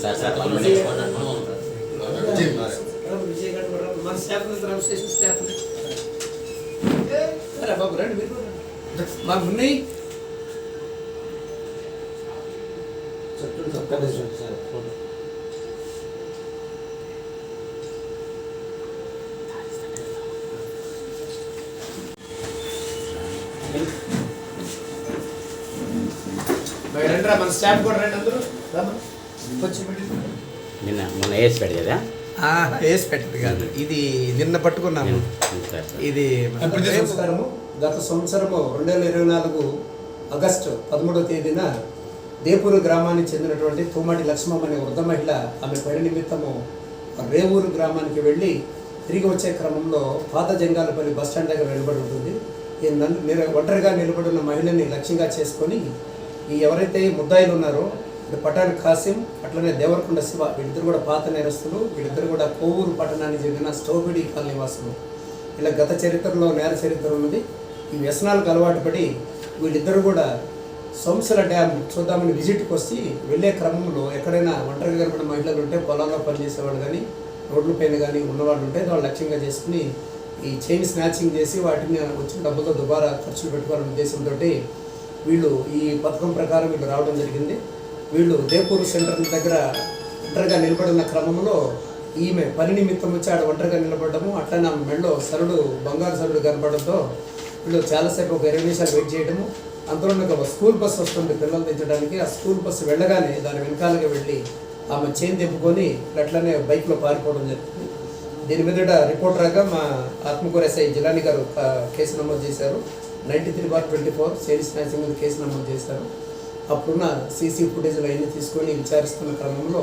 Sir sir మనం నేర్చుకోండి అంటున్నాం. విజయ్ గారు కూడా మన స్టాఫ్ రామ్ స్టేషన్ స్టాఫ్ అరే బాబు రండి మీరు కూడా రండి. మాకు ఉన్నాయి మరి రండి రా మన స్టాఫ్ కూడా రండి అందరూ. నిన్న మొన్న వేసి ఆ, వేసి పెట్టదు కాదు ఇది నిన్న పట్టుకున్నాము. సార్. ఇది నమస్కారము గత సంవత్సరము రెండు వేల ఇరవై నాలుగు ఆగస్టు పదమూడవ తేదీన దేపూరు గ్రామానికి చెందినటువంటి తుమ్మడి లక్ష్మమ్మ అనే వృద్ధ మహిళ ఆమె పని నిమిత్తము రేవూరు గ్రామానికి వెళ్ళి తిరిగి వచ్చే క్రమంలో పాత జంగాలపల్లి బస్ స్టాండ్ దగ్గర నిలబడి ఉంటుంది. ఈ నన్ను నిల- ఒంటరిగా నిలబడిన మహిళని లక్ష్యంగా చేసుకొని ఈ ఎవరైతే ముద్దాయిలు ఉన్నారో ఇటు పటాన్ ఖాసిం అట్లనే దేవరకొండ శివ వీళ్ళిద్దరు కూడా పాత నేరస్తులు వీళ్ళిద్దరు కూడా కోవూరు పట్టణానికి చెందిన స్టోబిడి కాలనీ వాసులు. ఇలా గత చరిత్రలో నేర చరిత్ర ఉన్నది. ఈ వ్యసనాలకు అలవాటు పడి వీళ్ళిద్దరు కూడా సొంసల డ్యామ్ చూద్దామని విజిట్కి వచ్చి వెళ్ళే క్రమంలో ఎక్కడైనా ఒంటరిగా కనపడిన మహిళలు ఉంటే పొలాల్లో పనిచేసేవాళ్ళు కానీ రోడ్ల పైన కానీ ఉన్నవాళ్ళు ఉంటే వాళ్ళు లక్ష్యంగా చేసుకుని ఈ చైన్ స్నాచింగ్ చేసి వాటిని వచ్చిన డబ్బులతో దుబారా ఖర్చులు పెట్టుకోవాలనే ఉద్దేశంతో వీళ్ళు ఈ పథకం ప్రకారం వీళ్ళు రావడం జరిగింది. వీళ్ళు దేపూర్ సెంటర్ దగ్గర ఒంటరిగా నిలబడిన క్రమంలో ఈమె పని నిమిత్తం వచ్చి ఆడ ఒంటరిగా నిలబడము అట్లనే ఆమె మెడలో సరుడు బంగారు సరుడు కనపడంతో వీళ్ళు చాలాసేపు ఒక ఇరవై నిమిషాలు వెయిట్ చేయడము అంతలో ఒక స్కూల్ బస్సు వస్తుంది పిల్లలు తెచ్చడానికి. ఆ స్కూల్ బస్సు వెళ్ళగానే దాని వెనకాలగా వెళ్ళి ఆమె చైన్ తెప్పుకొని అట్లనే బైక్లో పారిపోవడం జరిగింది. దీని మీద రిపోర్ట్ రాగా మా ఆత్మకూర ఎస్ఐ జిలాని గారు కేసు నమోదు చేశారు. Ninety three bar twenty four cell snatching మీద కేసు నమోదు చేశారు. అప్పుడున్న సీసీ ఫుటేజ్లు అవన్నీ తీసుకొని విచారిస్తున్న క్రమంలో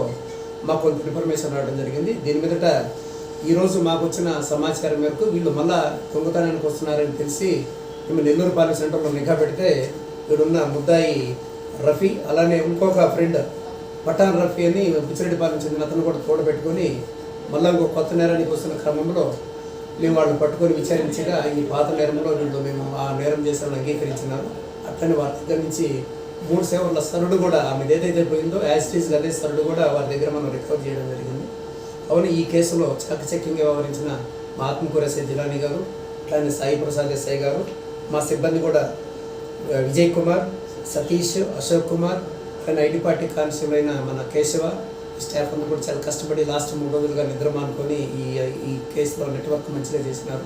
మాకు కొంత ఇన్ఫర్మేషన్ రావడం జరిగింది. దీని మీదట ఈరోజు మాకు వచ్చిన సమాచారం మేరకు వీళ్ళు మళ్ళా దొంగతనానికి వస్తున్నారని తెలిసి మేము నెల్లూరు పాలన సెంటర్లో నిఘా పెడితే వీడున్న ముద్దాయి రఫీ అలానే ఇంకొక ఫ్రెండ్ పఠాన్ రఫీ అని బుచ్చిరెడ్డిపాలెం చెందిన అతను కూడా తోడబెట్టుకొని మళ్ళా ఇంకో కొత్త నేరానికి వస్తున్న క్రమంలో మేము వాళ్ళని పట్టుకొని విచారించగా ఈ పాత నేరంలో వీళ్ళు మేము ఆ నేరం చేసామని అంగీకరించినారు. అట్లనే వారి దగ్గర నుంచి మూడు సేవల సరుడు కూడా ఆమె ఏదైతే పోయిందో యాస్టీస్ అదే సరుడు కూడా వారి దగ్గర మనం రికవర్ చేయడం జరిగింది. అవును ఈ కేసులో చాకచక్యంగా వ్యవహరించిన మా ఆత్మకూర ఎస్ఐ జిలాని గారు అట్లానే సాయి ప్రసాద్ ఎస్ఐ గారు మా సిబ్బంది కూడా విజయ్ కుమార్ సతీష్ అశోక్ కుమార్ అట్లనే ఐటీ పార్టీ కానిస్టేబుల్ అయిన మన కేశవ స్టాఫ్ అంతా కూడా చాలా కష్టపడి లాస్ట్ మూడు రోజులుగా నిద్ర మానుకొని ఈ ఈ కేసులో నెట్వర్క్ మంచిగా చేసినారు.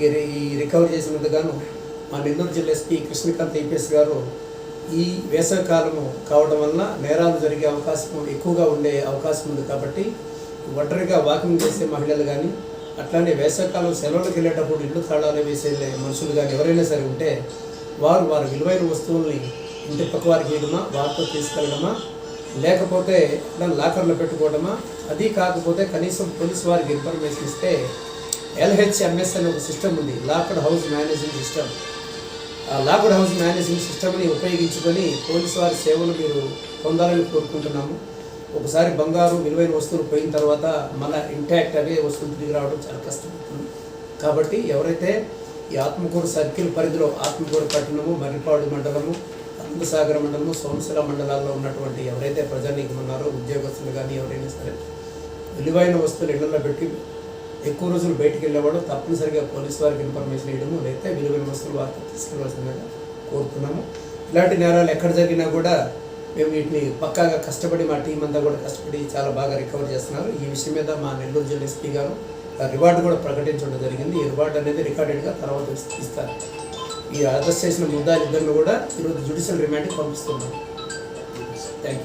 ఈ రి- ఈ రికవర్ చేసినందుకు మా నెల్లూరు జిల్లా ఎస్పీ కృష్ణకాంత్ ఐపీఎస్ గారు ఈ వేసవికాలము కావడం వలన నేరాలు జరిగే అవకాశం ఎక్కువగా ఉండే అవకాశం ఉంది కాబట్టి ఒంటరిగా వాకింగ్ చేసే మహిళలు కానీ అట్లానే వేసవికాలం సెలవులకు వెళ్ళేటప్పుడు ఇల్లు తాళాలు వేసే మనుషులు కానీ ఎవరైనా సరే ఉంటే వారు వారి విలువైన వస్తువుల్ని ఇంటి పక్క వారికి ఇవ్వడమా వారితో తీసుకెళ్ళడమా లేకపోతే దాన్ని లాకర్లో పెట్టుకోవడమా? అది కాకపోతే కనీసం పోలీస్ వారికి ఇన్ఫర్మేషన్ ఇస్తే ఎల్హెచ్ఎంఎస్ అనే ఒక సిస్టమ్ ఉంది లాకర్ హౌస్ మేనేజింగ్ సిస్టమ్. ఆ లాకర్డ్ హౌస్ మేనేజింగ్ సిస్టమ్ని ఉపయోగించుకొని పోలీసు వారి సేవలు మీరు పొందాలని కోరుకుంటున్నాము. ఒకసారి బంగారు విలువైన వస్తువులు పోయిన తర్వాత మళ్ళీ ఇంటాక్ట్ అవే వస్తువులు తిరిగి రావడం చాలా కష్టమవుతుంది. కాబట్టి ఎవరైతే ఈ ఆత్మకూరు సర్కిల్ పరిధిలో ఆత్మకూరు పట్టణము మర్రిపాడు మండలము అనంతసాగర మండలము సోమశిల మండలాల్లో ఉన్నటువంటి ఎవరైతే ప్రజానీకం ఉన్నారో ఉద్యోగస్తులు కానీ ఎవరైనా సరే విలువైన వస్తువులు ఇళ్ళలో పెట్టి ఎక్కువ రోజులు బయటికి వెళ్ళేవాడు తప్పనిసరిగా పోలీసు వారికి ఇన్ఫర్మేషన్ ఇవ్వడము లేకపోతే విలువైన వస్తువులు వారికి తీసుకెళ్ళవలసిందిగా కోరుతున్నాము. ఇలాంటి నేరాలు ఎక్కడ జరిగినా కూడా మేము వీటిని పక్కాగా కష్టపడి మా టీం అంతా కూడా కష్టపడి చాలా బాగా రికవర్ చేస్తున్నారు. ఈ విషయం మీద మా నెల్లూరు జిల్లా ఎస్పీ గారు రివార్డు కూడా ప్రకటించడం జరిగింది. ఈ రివార్డు అనేది రికార్డెడ్గా తర్వాత ఇస్తారు ఈ అరెస్ట్ చేసిన ముద్దాయిద్దరిని కూడా ఈరోజు జ్యుడిషియల్ రిమాండ్కి పంపిస్తున్నాం. Thank you